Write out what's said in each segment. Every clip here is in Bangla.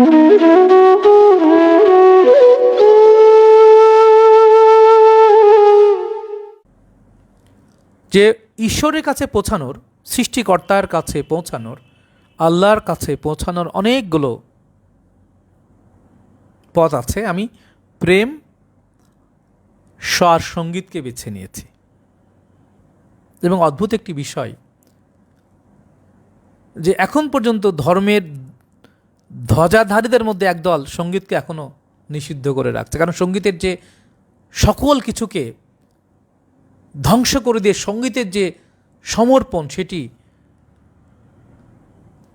যে ঈশ্বরের কাছে পৌঁছানোর, সৃষ্টিকর্তার কাছে পৌঁছানোর, আল্লাহর কাছে পৌঁছানোর অনেকগুলো পথ আছে। আমি প্রেম, স্বর, সঙ্গীতকে বেছে নিয়েছি। এবং অদ্ভুত একটি বিষয় যে এখন পর্যন্ত ধর্মের ধ্বজাধারীদের মধ্যে একদল সঙ্গীতকে এখনও নিষিদ্ধ করে রাখছে। কারণ সঙ্গীতের যে সকল কিছুকে ধ্বংস করে দিয়ে সঙ্গীতের যে সমর্পণ, সেটি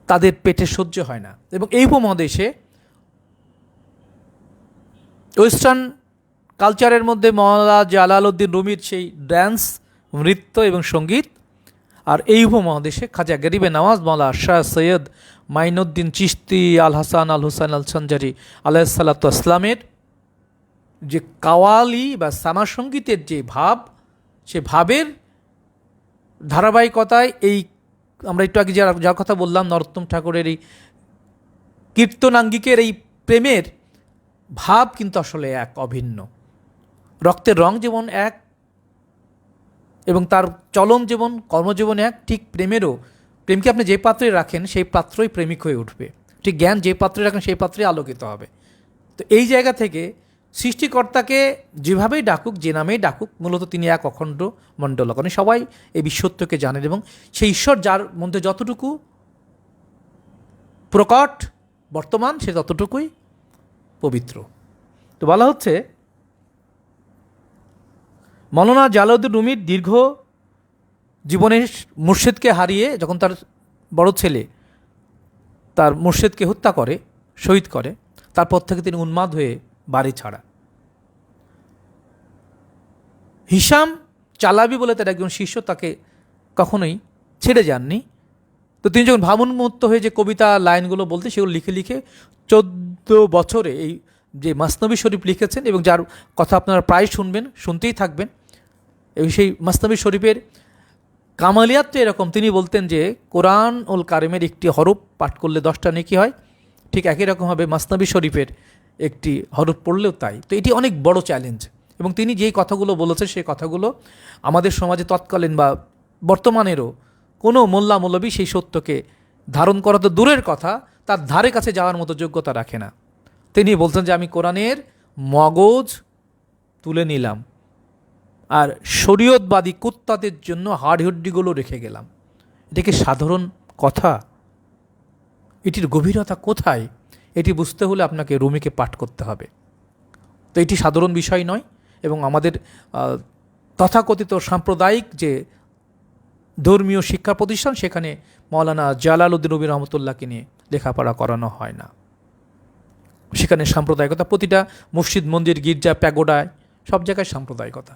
তাদের পেটে সহ্য হয় না। এবং এই উপমহাদেশে ওয়েস্টার্ন কালচারের মধ্যে মৌলানা জালালউদ্দিন রুমির সেই ড্যান্স, নৃত্য এবং সংগীত আর এই উপমহাদেশে খাজা গরিবে নওয়াজ মৌলা শাহ সৈয়দ মাইনুদ্দিন চিস্তি আল হাসান, আল হুসাইন, আল সঞ্জারি আসলামের যে কাওয়ালি বা সামা সঙ্গীতের যে ভাব, সে ভাবের ধারাবাহিকতায় এই আমরা একটু আগে যার যার কথা বললাম, নরোত্তম ঠাকুরের এই কীর্তনাঙ্গিকের এই প্রেমের ভাব কিন্তু আসলে এক অভিন্ন। রক্তের রং যেমন এক এবং তার চলন যেমন, কর্মজীবন এক, ঠিক প্রেমেরও প্রেমকে আপনি যে পাত্রে রাখেন, সেই পাত্রই প্রেমিক হয়ে উঠবে। ঠিক জ্ঞান যে পাত্রে রাখেন, সেই পাত্রে আলোকিত হবে। তো এই জায়গা থেকে সৃষ্টিকর্তাকে যেভাবেই ডাকুক, যে নামেই ডাকুক, মূলত তিনি এক অখণ্ড মণ্ডল। কারণ সবাই এই বিশ্বত্বকে জানেন এবং সেই ঈশ্বর যার মধ্যে যতটুকু প্রকট বর্তমান, সে ততটুকুই পবিত্র। তো বলা হচ্ছে, মৌলানা জালাউদ্দিন রুমির দীর্ঘ জীবনে মুর্শিদকে হারিয়ে যখন তার বড় ছেলে তার মুর্শিদকে হত্যা করে, শহীদ করে, তারপর থেকে তিনি উন্মাদ হয়ে বাড়ি ছাড়া। হিসাম চালাবি বলে তার একজন শিষ্য তাকে কখনোই ছেড়ে যাননি। তো তিনি যখন ভাবুন্মুক্ত হয়ে যে কবিতা লাইনগুলো বলতে সেগুলো লিখে লিখে চোদ্দ বছরে এই যে মাসনবী শরীফ লিখেছেন এবং যার কথা আপনারা প্রায় শুনবেন, শুনতেই থাকবেন এবং সেই মাসনবী শরীফের কামালিয়াত তো এরকম। তিনি বলতেন যে, কোরআন উল কারিমের একটি হরফ পাঠ করলে দশটা নেকি হয়, ঠিক একই রকমভাবে মাসনবী শরীফের একটি হরফ পড়লেও তাই। তো এটি অনেক বড় চ্যালেঞ্জ এবং তিনি যেই কথাগুলো বলেছেন, সেই কথাগুলো আমাদের সমাজে তৎকালীন বা বর্তমানেরও কোনো মোল্লা মৌলবী সেই সত্যকে ধারণ করা তো দূরের কথা, তার ধারে কাছে যাওয়ার মতো যোগ্যতা রাখে না। তিনি বলছেন যে, আমি কোরআনের মগজ তুলে নিলাম। আর শরীয়তবাদী কুত্তাদের জন্য হাড়হড্ডিগুলো রেখে গেলাম। এটা কি সাধারণ কথা? এটির গভীরতা কোথায়? এটি বুঝতে হলে আপনাকে রুমিকে পাঠ করতে হবে। তো এটি সাধারণ বিষয় নয় এবং আমাদের তথাকথিত সাম্প্রদায়িক যে ধর্মীয় শিক্ষা প্রতিষ্ঠান, সেখানে মৌলানা জালালউদ্দিন রবি রহমতুল্লাহকে নিয়ে লেখাপড়া করানো হয় না। সেখানে সাম্প্রদায়িকতা, প্রতিটা মসজিদ, মন্দির, গির্জা, প্যাগোডায় সব জায়গায় সাম্প্রদায়িকতা।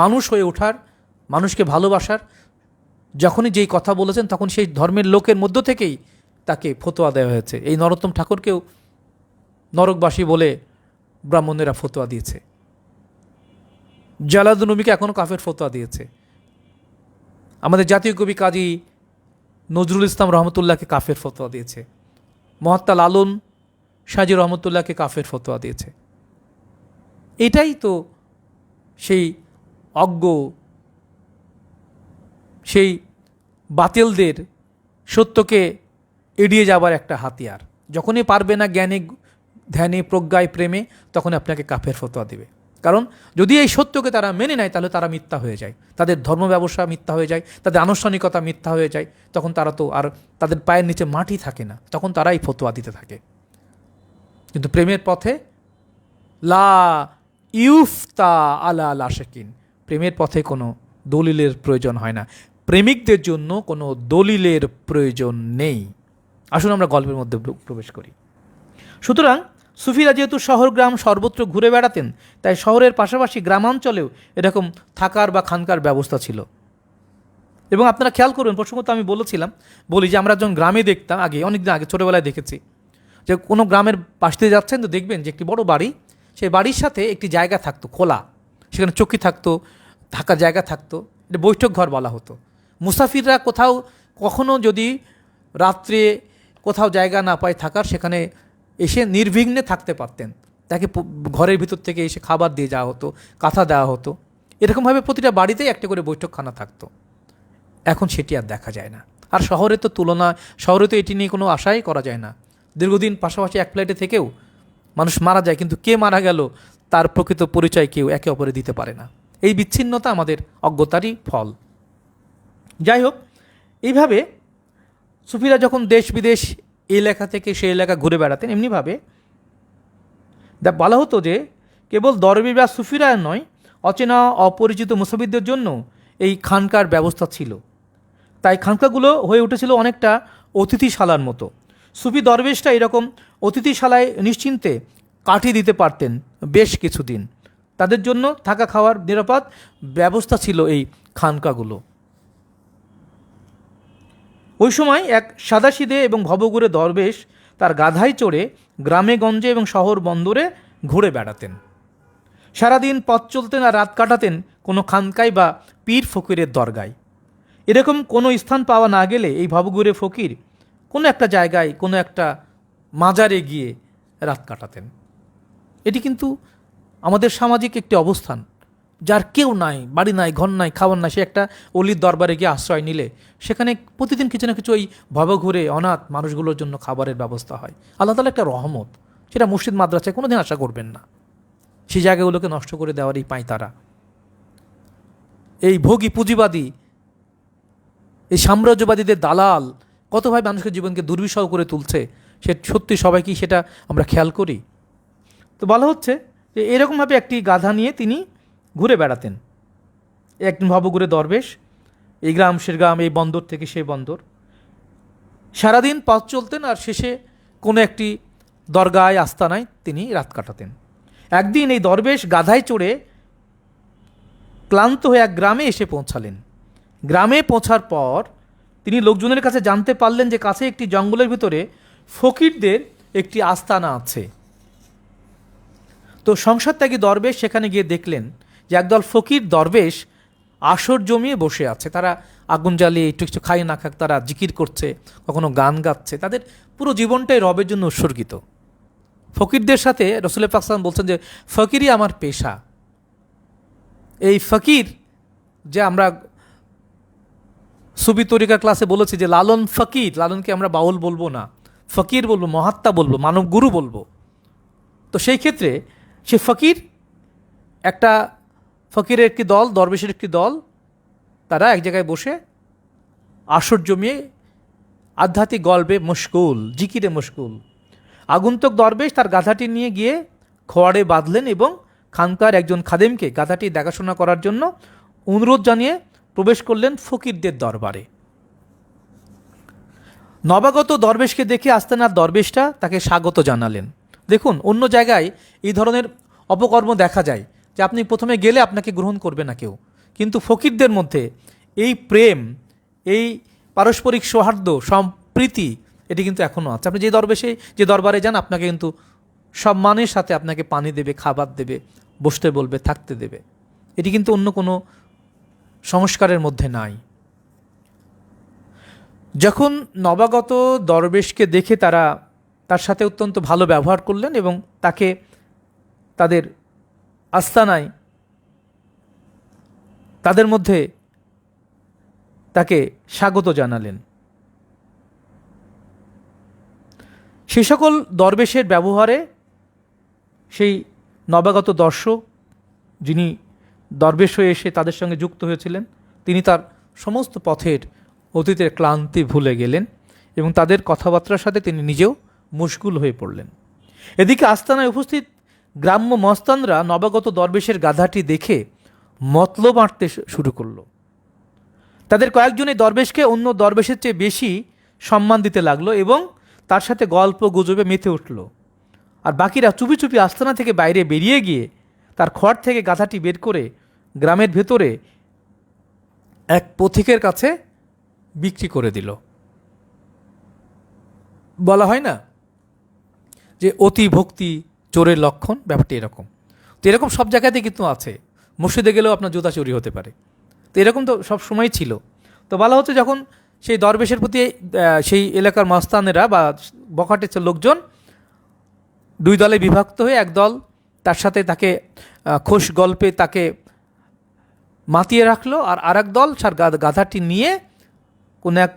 মানুষ হয়ে ওঠার, মানুষকে ভালোবাসার, যখনই যেই কথা বলেছেন তখন সেই ধর্মের লোকের মধ্য থেকেই তাকে ফতোয়া দেওয়া হয়েছে। এই নরোত্তম ঠাকুরকেও নরকবাসী বলে ব্রাহ্মণেরা ফতোয়া দিয়েছে। জালাদুল নবীকে এখনও কাফের ফতোয়া দিয়েছে। আমাদের জাতীয় কবি কাজী নজরুল ইসলাম রহমতুল্লাহকে কাফের ফতোয়া দিয়েছে। মহাত্মা লালন সাজি রহমতুল্লাহকে কাফের ফতোয়া দিয়েছে। এটাই তো সেই অজ্ঞ, সেই বাতিলদের সত্যকে এড়িয়ে যাবার একটা হাতিয়ার। যখনই পারবে না জ্ঞানে, ধ্যানে, প্রজ্ঞায়, প্রেমে তখন আপনাকে কাফের ফতোয়া দেবে। কারণ যদি এই সত্যকে তারা মেনে নেয়, তাহলে তারা মিথ্যা হয়ে যায়। তাদের ধর্ম ব্যবসা মিথ্যা হয়ে যায়, তাদের আনুষ্ঠানিকতা মিথ্যা হয়ে যায়, তখন তারা তো আর তাদের পায়ের নিচে মাটি থাকে না। তখন তারাই ফতোয়া দিতে থাকে। কিন্তু প্রেমের পথে লা ইউফতা আলা আলা শেকিন প্রেমের পথে কোনো দলিলের প্রয়োজন হয় না। প্রেমিকদের জন্য কোনো দলিলের প্রয়োজন নেই। আসুন আমরা গল্পের মধ্যে প্রবেশ করি। সুতরাং সুফিরা যেহেতু শহর, গ্রাম সর্বত্র ঘুরে বেড়াতেন, তাই শহরের পাশাপাশি গ্রামাঞ্চলেও এরকম থাকার বা খানকার ব্যবস্থা ছিল। এবং আপনারা খেয়াল করবেন প্রসঙ্গত আমি বলেছিলাম, বলি যে আমরা যখন গ্রামে দেখতাম, আগে অনেকদিন আগে, ছোটোবেলায় দেখেছি, যে কোনো গ্রামের পাশ দিয়ে যাচ্ছেন তো দেখবেন যে একটি বড় বাড়ি, সেই বাড়ির সাথে একটি জায়গা থাকতো খোলা। সেখানে চকি থাকতো, থাকার জায়গা থাকতো, এটা বৈঠক ঘর বলা হতো। মুসাফিররা কোথাও কখনো যদি রাত্রে কোথাও জায়গা না পায় থাকার, সেখানে এসে নির্বিঘ্নে থাকতে পারতেন। তাকে ঘরের ভিতর থেকে এসে খাবার দিয়ে যাওয়া হতো, কাঁথা দেওয়া হতো। এরকমভাবে প্রতিটা বাড়িতেই একটা করে বৈঠকখানা থাকতো। এখন সেটি আর দেখা যায় না। আর শহরে তো তুলনা, শহরে তো এটি নিয়ে কোনো আশাই করা যায় না। দীর্ঘদিন পাশাপাশি এক প্লেটে থেকেও মানুষ মারা যায়, কিন্তু কে মারা গেল? তার প্রকৃত পরিচয় কেউ একে অপরে দিতে পারে না। এই বিচ্ছিন্নতা আমাদের অজ্ঞতারই ফল। যাই হোক, এইভাবে সুফিরা যখন দেশ বিদেশ এই এলাকা থেকে সেই এলাকা ঘুরে বেড়াতেন, এমনিভাবে দা বলা হতো যে কেবল দরবি বা সুফিরা নয়, অচেনা, অপরিচিত মুসাফিরদের জন্য এই খানকার ব্যবস্থা ছিল। তাই খানকাগুলো হয়ে উঠেছিল অনেকটা অতিথিশালার মতো। সুফি দরবেশটা এরকম অতিথিশালায় নিশ্চিন্তে কাটিয়ে দিতে পারতেন বেশ কিছুদিন। তাদের জন্য থাকা খাওয়ার নিরাপদ ব্যবস্থা ছিল এই খানকাগুলো। ওই সময় এক সাদাসিদে এবং ভবঘুরে দরবেশ তার গাধায় চড়ে গ্রামে, গঞ্জে এবং শহর বন্দরে ঘুরে বেড়াতেন। সারাদিন পথ চলতেন আর রাত কাটাতেন কোনো খানকায় বা পীর ফকিরের দরগায়। এরকম কোনো স্থান পাওয়া না গেলে এই ভবঘুরে ফকির কোনো একটা জায়গায়, কোনো একটা মাজারে গিয়ে রাত কাটাতেন। এটি কিন্তু আমাদের সামাজিক একটি অবস্থান, যার কেউ নাই, বাড়ি নাই, ঘর নাই, খাবার নাই, সে একটা অলির দরবারে গিয়ে আশ্রয় নিলে, সেখানে প্রতিদিন কিছু না কিছু ওই ভবঘুরে অনাথ মানুষগুলোর জন্য খাবারের ব্যবস্থা হয়। আল্লাহ তালা একটা রহমত, সেটা মসজিদ, মাদ্রাসায় কোনোদিন আশা করবেন না। সেই জায়গাগুলোকে নষ্ট করে দেওয়ারই পায় তারা এই ভোগী পুঁজিবাদী, এই সাম্রাজ্যবাদীদের দালাল কতভাবে মানুষের জীবনকে দুর্বিষহ করে তুলছে, সে সত্যি সবাই কি সেটা আমরা খেয়াল করি? তো বলা হচ্ছে যে এরকমভাবে একটি গাধা নিয়ে তিনি ঘুরে বেড়াতেন। একদিন ভবঘুরে দরবেশ, এই গ্রাম সে গ্রাম, এই বন্দর থেকে সেই বন্দর। সারাদিন পথ চলতেন আর শেষে কোনো একটি দরগায় আস্তানায় তিনি রাত কাটাতেন। একদিন এই দরবেশ গাধায় চড়ে ক্লান্ত হয়ে এক গ্রামে এসে পৌঁছালেন। গ্রামে পৌঁছার পর তিনি লোকজনের কাছে জানতে পারলেন যে কাছে একটি জঙ্গলের ভিতরে ফকিরদের একটি আস্তানা আছে। তো সংসার ত্যাগী দরবেশ সেখানে গিয়ে দেখলেন যে একদল ফকির দরবেশ আসর জমিয়ে বসে আছে। তারা আগুন জ্বালিয়ে একটু কিছু খাই না খাক, তারা জিকির করছে, কখনো গান গাচ্ছে। তাদের পুরো জীবনটাই রবের জন্য উৎসর্গিত। ফকিরদের সাথে রসুল পাকসান বলছেন যে, ফকিরই আমার পেশা। এই ফকির যে আমরা সুবি তরিকা ক্লাসে বলেছি যে, লালন ফকির। লালনকে আমরা বাউল বলব না। ফকির বলব, মহাত্মা বলব মানব গুরু বলব। তো সেই ক্ষেত্রে সে ফকির, একটা ফকিরের একটি দল, দরবেশের একটি দল, তারা এক জায়গায় বসে আসর জমিয়ে আধ্যাত্মিক গল্পে মুশকুল জিকিরে মুশকুল আগন্তুক দরবেশ তার গাধাটি নিয়ে গিয়ে খোয়াড়ে বাঁধলেন এবং খানকার একজন খাদেমকে গাধাটি দেখাশোনা করার জন্য অনুরোধ জানিয়ে প্রবেশ করলেন ফকিরদের দরবারে। নবাগত দরবেশকে দেখে আস্তানার দরবেশটা তাকে স্বাগত জানালেন। দেখুন, অন্য জায়গায় এই ধরনের অপকর্ম দেখা যায় যে আপনি প্রথমে গেলে আপনাকে গ্রহণ করবে না কেউ। কিন্তু ফকিরদের মধ্যে এই প্রেম, এই পারস্পরিক সৌহার্দ্য, সম্প্রীতি, এটি কিন্তু এখনও আছে। আপনি যে দরবেশে যে দরবারে যান, আপনাকে কিন্তু সম্মানের সাথে আপনাকে পানি দেবে, খাবার দেবে, বসতে বলবে, থাকতে দেবে। এটি কিন্তু অন্য কোনো সংস্কারের মধ্যে নাই। যখন নবাগত দরবেশকে দেখে তারা তার সাথে অত্যন্ত ভালো ব্যবহার করলেন এবং তাকে তাদের আস্তানায় তাদের মধ্যে তাকে স্বাগত জানালেন। সে সকল দরবেশের ব্যবহারে সেই নবাগত দর্শক যিনি দরবেশ হয়ে এসে তাদের সঙ্গে যুক্ত হয়েছিলেন, তিনি তার সমস্ত পথের অতীতের ক্লান্তি ভুলে গেলেন এবং তাদের কথাবার্তার সাথে তিনি নিজেও মুশগুল হয়ে পড়লেন। এদিকে আস্তানায় উপস্থিত গ্রাম্য মস্তানরা নবাগত দরবেশের গাধাটি দেখে মতলব আঁটতে শুরু করল। তাদের কয়েকজনই দরবেশকে অন্য দরবেশের চেয়ে বেশি সম্মান দিতে লাগল এবং তার সাথে গল্প গুজবে মেতে উঠল। আর বাকিরা চুপি চুপি আস্তানা থেকে বাইরে বেরিয়ে গিয়ে তার খড় থেকে গাধাটি বের করে গ্রামের ভেতরে এক পথিকের কাছে বিক্রি করে দিল। বলা হয় না যে অতি ভক্তি চোরের লক্ষণ, ব্যাপারটি এরকম। তো এরকম সব জায়গাতে কিন্তু আছে। মসজিদে গেলেও আপনার জুতা চুরি হতে পারে। তো এরকম তো সব সময় ছিল। তো বলা হচ্ছে যখন সেই দরবেশের প্রতি সেই এলাকার মাস্তানেরা বা বখাটের লোকজন দুই দলে বিভক্ত হয়ে এক দল তার সাথে তাকে খোশ গল্পে তাকে মাতিয়ে রাখল আর আরেক দল সার গাধাটি নিয়ে কোনো এক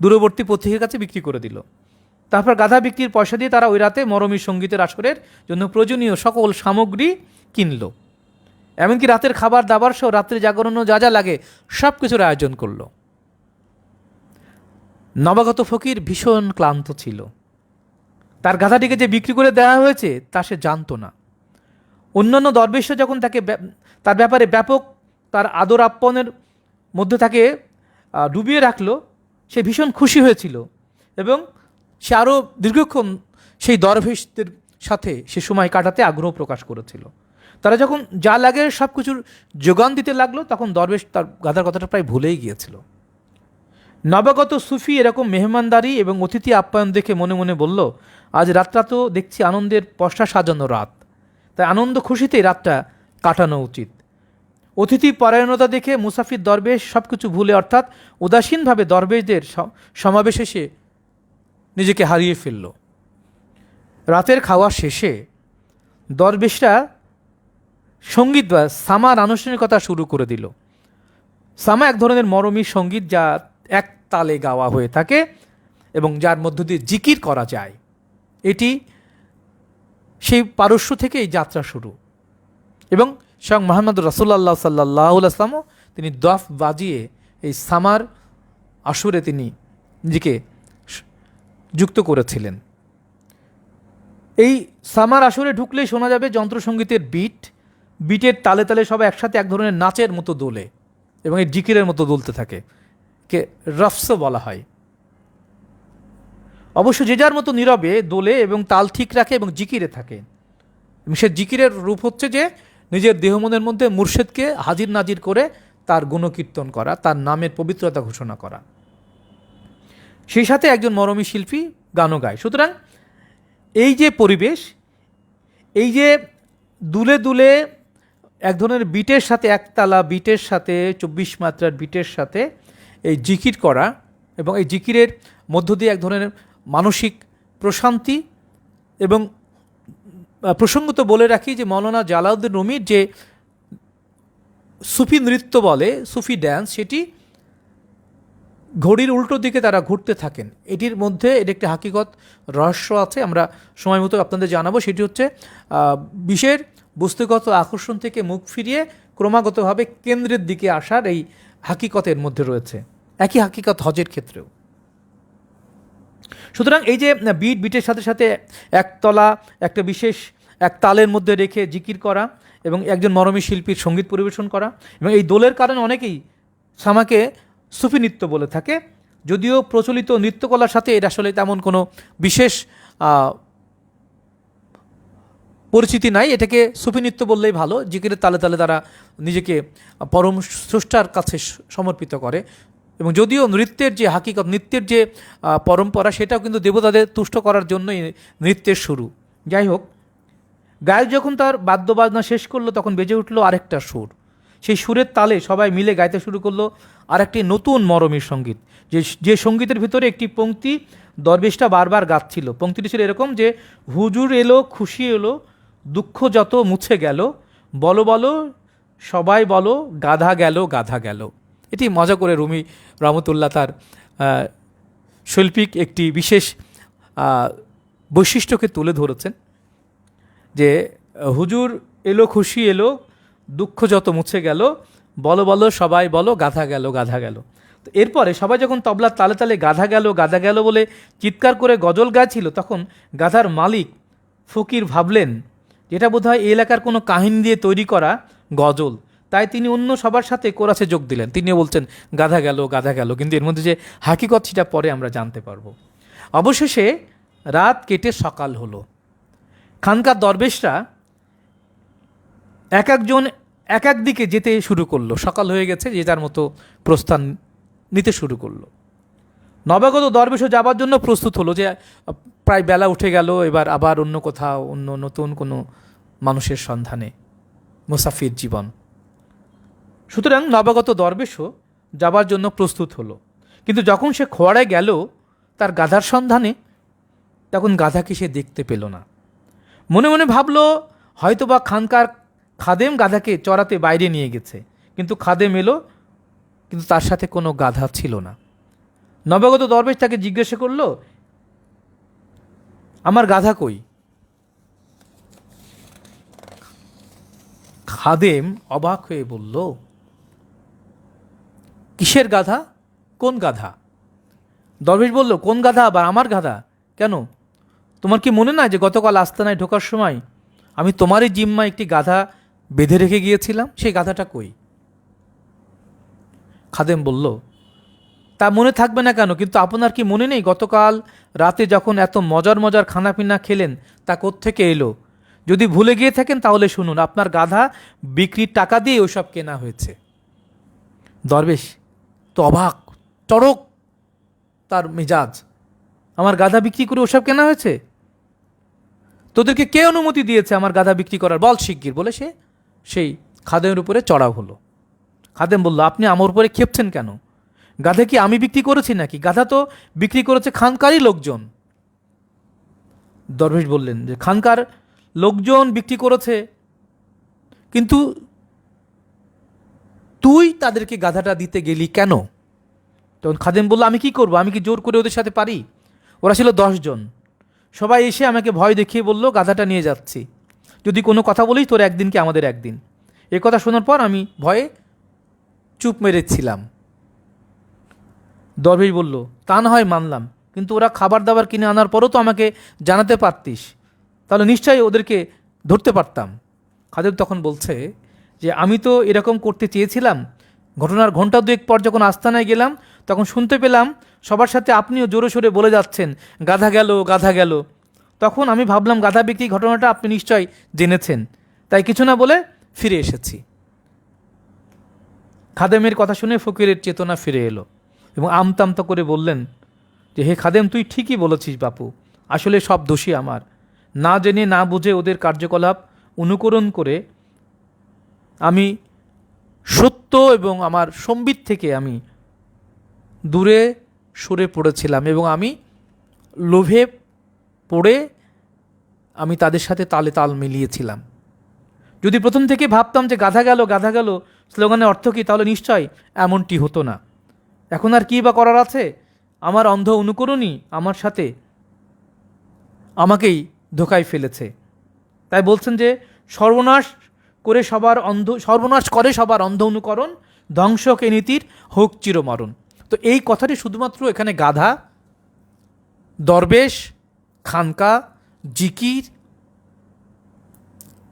দূরবর্তী পথিকের কাছে বিক্রি করে দিল। তারপর গাধা বিক্রির পয়সা দিয়ে তারা ওই রাতে মরমী সঙ্গীতের আসরের জন্য প্রয়োজনীয় সকল সামগ্রী কিনল। এমনকি রাতের খাবার, দাবার সহ রাত্রে জাগরণও যা যা লাগে সব কিছুর আয়োজন করল। নবাগত ফকির ভীষণ ক্লান্ত ছিল। তার গাধাটিকে যে বিক্রি করে দেওয়া হয়েছে তা সে জানতো না। অন্যান্য দরবেশরা যখন তাকে তার ব্যাপারে ব্যাপক তার আদর আপ্যায়নের মধ্যে তাকে ডুবিয়ে রাখল, সে ভীষণ খুশি হয়েছিল এবং সে আরও দীর্ঘক্ষণ সেই দরবেশদের সাথে সে সময় কাটাতে আগ্রহ প্রকাশ করেছিল। তারা যখন যা লাগে সব কিছুর যোগান দিতে লাগল, তখন দরবেশ তার গাধার কথাটা প্রায় ভুলেই গিয়েছিল। নবাগত সুফি এরকম মেহমানদারি এবং অতিথি আপ্যায়ন দেখে মনে মনে বলল, আজ রাতটা তো দেখছি আনন্দের পশা সাজানো রাত। তাই আনন্দ খুশিতেই রাতটা কাটানো উচিত। অতিথি পরায়ণতা দেখে মুসাফির দরবেশ সব কিছু ভুলে, অর্থাৎ উদাসীনভাবে দরবেশদের সমাবেশে সে নিজেকে হারিয়ে ফেলল। রাতের খাওয়া শেষে দরবেশরা সংগীত বা সামার আনুষ্ঠানিকতা শুরু করে দিল। সামা এক ধরনের মরমী সংগীত যা এক তালে গাওয়া হয়ে থাকে এবং যার মধ্য দিয়ে জিকির করা যায়। এটি সেই পারস্য থেকে এই যাত্রা শুরু। এবং স্বয়ং মোহাম্মদ রসুল্লাহ সাল্লাহ আসলামও তিনি দফ বাজিয়ে এই সামার আসরে তিনি নিজেকে যুক্ত করেছিলেন। এই সামার আসরে ঢুকলেই শোনা যাবে যন্ত্রসঙ্গীতের বিট বিটের তালে তালে সব একসাথে এক ধরনের নাচের মতো দোলে এবং এই জিকিরের মতো দোলতে থাকে, কে রফস বলা হয়। অবশ্য যে যার মতো নীরবে দোলে এবং তাল ঠিক রাখে এবং জিকিরে থাকে। এবং সে জিকিরের রূপ হচ্ছে যে নিজের দেহমনের মধ্যে মুর্শেদকে হাজির নাজির করে তার গুণকীর্তন করা, তার নামের পবিত্রতা ঘোষণা করা। সেই সাথে একজন মরমী শিল্পী গানও গায়। সুতরাং এই যে পরিবেশ, এই যে দুলে দুলে এক ধরনের বিটের সাথে একতালা, বিটের সাথে চব্বিশ মাত্রার বিটের সাথে এই জিকির করা এবং এই জিকিরের মধ্য দিয়ে এক ধরনের মানসিক প্রশান্তি এবং প্রসঙ্গত বলে রাখি যে মৌলানা জালাউদ্দিন রুমির যে সুফি নৃত্য বলে, সুফি ড্যান্স সেটি ঘড়ির উল্টো দিকে তারা ঘুরতে থাকেন। এটির মধ্যে এর একটি হাকিকত রহস্য আছে, আমরা সময় মতো আপনাদের জানাব। সেটি হচ্ছে বিশ্বের বস্তুগত আকর্ষণ থেকে মুখ ফিরিয়ে ক্রমাগতভাবে কেন্দ্রের দিকে আসার এই হাকিকতের মধ্যে রয়েছে। একই হাকিকত হজের ক্ষেত্রেও। সুতরাং এই যে বিট, বিটের সাথে সাথে একতলা, একটা বিশেষ, এক তালের মধ্যে রেখে জিকির করা এবং একজন মরমী শিল্পীর সংগীত পরিবেশন করা এবং এই দোলের কারণে অনেকেই সামাকে সুফি নৃত্য বলে থাকে। যদিও প্রচলিত নৃত্যকলার সাথে এর আসলে তেমন কোনো বিশেষ পরিচিতি নাই। এটাকে সুফি নৃত্য বললেই ভালো। জিকিরের তালে তালে তারা নিজেকে পরম স্রষ্টার কাছে সমর্পিত করে। এবং যদিও নৃত্যের যে হাকিকত, নৃত্যের যে পরম্পরা, সেটাও কিন্তু দেবতাদের তুষ্ট করার জন্যই নৃত্যের শুরু। যাই হোক, গায়ক যখন তার বাদ্যবাজনা শেষ করল, তখন বেজে উঠল আরেকটা সুর। সেই সুরের তালে সবাই মিলে গাইতে শুরু করল আর একটি নতুন মরমের সংগীত। যে যে সঙ্গীতের ভিতরে একটি পংক্তি দরবেশটা বারবার গাচ্ছিল। পংক্তিটি ছিল এরকম যে, হুজুর এলো, খুশি এলো, দুঃখ যত মুছে গেল, বলো বলো, সবাই বলো, গাধা গেল গাধা গেল। এটি মজা করে রুমি রহমতুল্লাহ তার শৈল্পিক একটি বিশেষ বৈশিষ্ট্যকে তুলে ধরেছেন যে, হুজুর এলো, খুশি এলো দুঃখ যত মুছে গেল, বলো বলো, সবাই বলো, গাধা গেল গাধা গেল। তো এরপরে সবাই যখন তবলার তালে তালে গাধা গেল গাধা গেল বলে চিৎকার করে গজল গাইছিল, তখন গাধার মালিক ফকির ভাবলেন এটা বোধহয় এই এলাকার কোনো কাহিনী দিয়ে তৈরি করা গজল। তাই তিনি অন্য সবার সাথে কোরাসে যোগ দিলেন। তিনিও বলছেন, গাধা গেল গাধা গেল। কিন্তু এর মধ্যে যে হাকিকত, সেটা পরে আমরা জানতে পারব। অবশেষে রাত কেটে সকাল হলো। খানকার দরবেশরা এক একজন এক এক দিকে যেতে শুরু করল। সকাল হয়ে গেছে যে যার মতো প্রস্থান নিতে শুরু করল। নবাগত দরবেশও যাবার জন্য প্রস্তুত হলো যে, প্রায় বেলা উঠে গেল, এবার আবার অন্য কোথাও, অন্য নতুন কোনো মানুষের সন্ধানে। মুসাফির জীবন। সুতরাং নবাগত দরবেশও যাবার জন্য প্রস্তুত হলো। কিন্তু যখন সে খোয়াড়ায় গেল, তার গাধার সন্ধানে, তখন গাধাকে সে দেখতে পেল না। মনে মনে ভাবলো, হয়তোবা খানকার খাদেম গাধাকে চড়াতে বাইরে নিয়ে গেছে। কিন্তু খাদেম এলো, কিন্তু তার সাথে কোনো গাধা ছিল না। নবাগত দরবেশ তাকে জিজ্ঞাসা করল, আমার গাধা কই? খাদেম অবাক হয়ে বলল, কিসের গাধা? কোন গাধা? দরবেশ বলল, কোন গাধা আবার আমার গাধা? কেন? তোমার কি মনে না যে গতকাল আস্তানায় ঢোকার সময় আমি তোমারই জিম্মা একটি গাধা বেঁধে রেখে গিয়েছিলাম, সেই গাধাটা কই? খাদেম বলল, তা মনে থাকবে না কেন, কিন্তু আপনার কি মনে নেই? গতকাল রাতে যখন এত মজার মজার খানাপিনা খেলেন, তা কোত্থেকে এলো? যদি ভুলে গিয়ে থাকেন তাহলে শুনুন, আপনার গাধা বিক্রির টাকা দিয়ে ওসব কেনা হয়েছে। দরবেশ, তো অবাক, চড়ক তার মেজাজ। আমার গাধা বিক্রি করে ওসব কেনা হয়েছে? তোদেরকে কে অনুমতি দিয়েছে আমার গাধা বিক্রি করার? বল শিগগির, বলে সে। সেই খাদেমের উপরে চড়াও হলো। খাদেম বলল, আপনি আমার উপরে খেপছেন কেন? গাধা কি আমি বিক্রি করেছি নাকি? গাধা তো বিক্রি করেছে খানকারই লোকজন। দরবেশ বললেন যে, খানকার লোকজন বিক্রি করেছে, কিন্তু তুই তাদেরকে গাধাটা দিতে গেলি কেন? তখন খাদেম বলল, আমি কি করব? আমি কি জোর করে ওদের সাথে পারি? ওরা ছিল দশজন সবাই এসে আমাকে ভয় দেখিয়ে বলল, গাধাটা নিয়ে যাচ্ছি। যদি কোনো কথা বলিস, তোর একদিন কি আমাদের একদিন। এ কথা শোনার পর আমি ভয়ে চুপ মেরেছিলাম। দরবেশ বলল, তা না হয় মানলাম, কিন্তু ওরা খাবার দাবার কিনে আনার পরও তো আমাকে জানাতে পারতিস। তাহলে নিশ্চয়ই ওদেরকে ধরতে পারতাম। খাদেব তখন বলছে যে, আমি তো এরকম করতে চেয়েছিলাম। ঘটনার ঘণ্টা দুয়েক পর যখন আস্তানায় গেলাম, তখন শুনতে পেলাম সবার সাথে আপনিও জোরে সোরে বলে যাচ্ছেন, গাধা গেল গাধা গেল। তখন আমি ভাবলাম গাধা বিক্রি ঘটনাটা আপনি নিশ্চয় জেনেছেন। তাই কিছু না বলে ফিরে এসেছি। খাদেমের কথা শুনে ফকিরের চেতনা ফিরে এলো এবং আমতামতা করে বললেন যে, হে খাদেম, তুই ঠিকই বলেছিস বাপু, আসলে সব দোষী আমার। না জেনে না বুঝে ওদের কার্যকলাপ অনুকরণ করে আমি সত্য এবং আমার সম্বিত থেকে আমি দূরে সরে পড়েছিলাম এবং আমি লোভে পড়ে আমি তাদের সাথে তালে তাল মিলিয়েছিলাম। যদি প্রথম থেকে ভাবতাম যে গাধা গেল গাধা গেল, স্লোগানের অর্থ কী, তাহলে নিশ্চয় এমনটি হতো না। এখন আর কী বা করার আছে? আমার অন্ধ অনুকরণই আমার সাথে আমাকেই ধোকায় ফেলেছে। তাই বলছেন যে সর্বনাশ করে সবার অন্ধ, সর্বনাশ করে সবার অন্ধ অনুকরণ ধ্বংসকে নীতির হোক চিরমরণ। তো এই কথাটি শুধুমাত্র এখানে গাধা, দরবেশ খানকা, জিকির,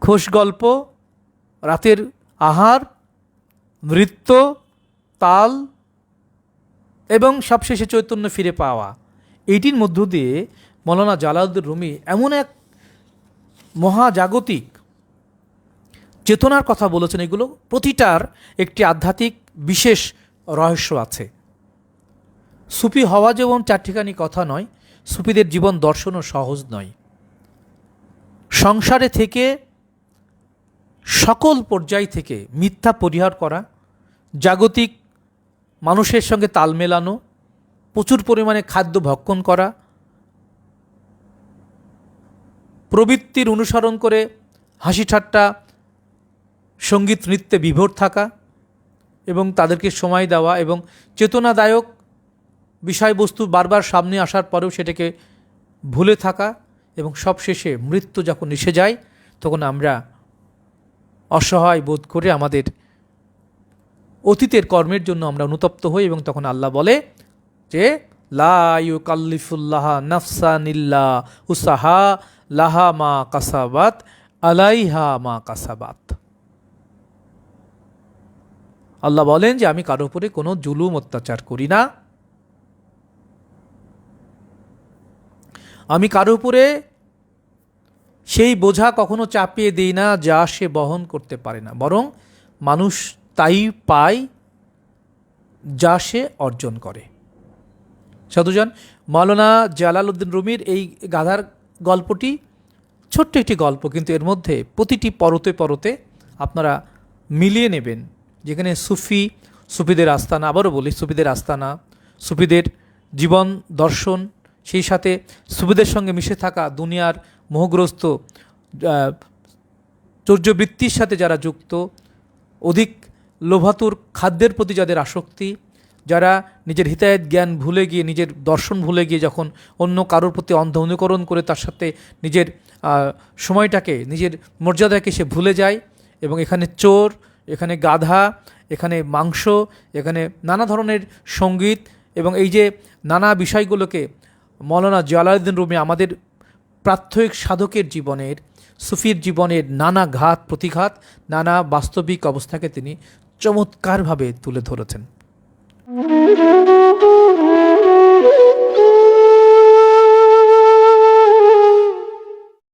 খোশ গল্প, রাতের আহার, নৃত্য, তাল এবং সবশেষে চৈতন্য ফিরে পাওয়া। এইটির মধ্য দিয়ে মৌলানা জালাউদ্দিন রুমি এমন এক মহাজাগতিক চেতনার কথা বলেছেন। এগুলো প্রতিটার একটি আধ্যাত্মিক বিশেষ রহস্য আছে। সুফি হওয়া যেমন চারটিখানি কথা নয় সুফিদের জীবন দর্শনও সহজ নয়। সংসারে থেকে, সকল পর্যায় থেকে মিথ্যা পরিহার করা, জাগতিক মানুষের সঙ্গে তাল মেলানো, প্রচুর পরিমাণে খাদ্য ভক্ষণ করা, প্রবৃত্তির অনুসরণ করে হাসি ঠাট্টা, সংগীত নৃত্যে বিভোর থাকা এবং তাদেরকে সময় দেওয়া এবং চেতনাদায়ক বিষয়বস্তু বারবার সামনে আসার পরেও সেটাকে ভুলে থাকা এবং সবশেষে মৃত্যু যখন এসে যায়, তখন আমরা অসহায় বোধ করে আমাদের অতীতের কর্মের জন্য আমরা অনুতপ্ত হই এবং তখন আল্লাহ বলে যে লায়ু কাল্লিফুল্লাহ নাফসা নিল্লা উসাহা, লাহা মা কাসাবাত, আলাইহা মা কাসাবাত। আল্লাহ বলেন যে, আমি কারও উপরে কোনো জুলুম, অত্যাচার করি না। আমি কারও উপরে সেই বোঝা কখনো চাপিয়ে দিই না যা সে বহন করতে পারে না। বরং মানুষ তাই পায় যা সে অর্জন করে। সাধুজন মাওলানা জালালউদ্দিন রুমির এই গাধার গল্পটি ছোট্ট একটি গল্প, কিন্তু এর মধ্যে প্রতিটি পরতে পরতে আপনারা মিলিয়ে নেবেন। যেখানে সুফি, সুফিদের আস্তানা, আবারও বলি, সুফিদের আস্তানা, সুফিদের জীবন দর্শন সেই সাথে সুবিধের সঙ্গে মিশে থাকা দুনিয়ার মোহগ্রস্ত চৌর্যবৃত্তির সাথে যারা যুক্ত, অধিক লোভাতুর খাদ্যের প্রতি যাদের আসক্তি, যারা নিজের হিতায়ত জ্ঞান ভুলে গিয়ে, নিজের দর্শন ভুলে গিয়ে যখন অন্য কারোর প্রতি অন্ধ অনুকরণ করে তার সাথে নিজের সময়টাকে, নিজের মর্যাদাকে সে ভুলে যায় এবং এখানে চোর, এখানে গাধা, এখানে মাংস, এখানে নানা ধরনের সংগীত এবং এই যে নানা বিষয়গুলোকে মৌলানা জিয়ালাউদ্দিন রুমি আমাদের প্রাত্যহিক সাধকের জীবনের, সুফির জীবনের নানা ঘাত, প্রতিঘাত, নানা বাস্তবিক অবস্থাকে তিনি চমৎকারভাবে তুলে ধরেছেন।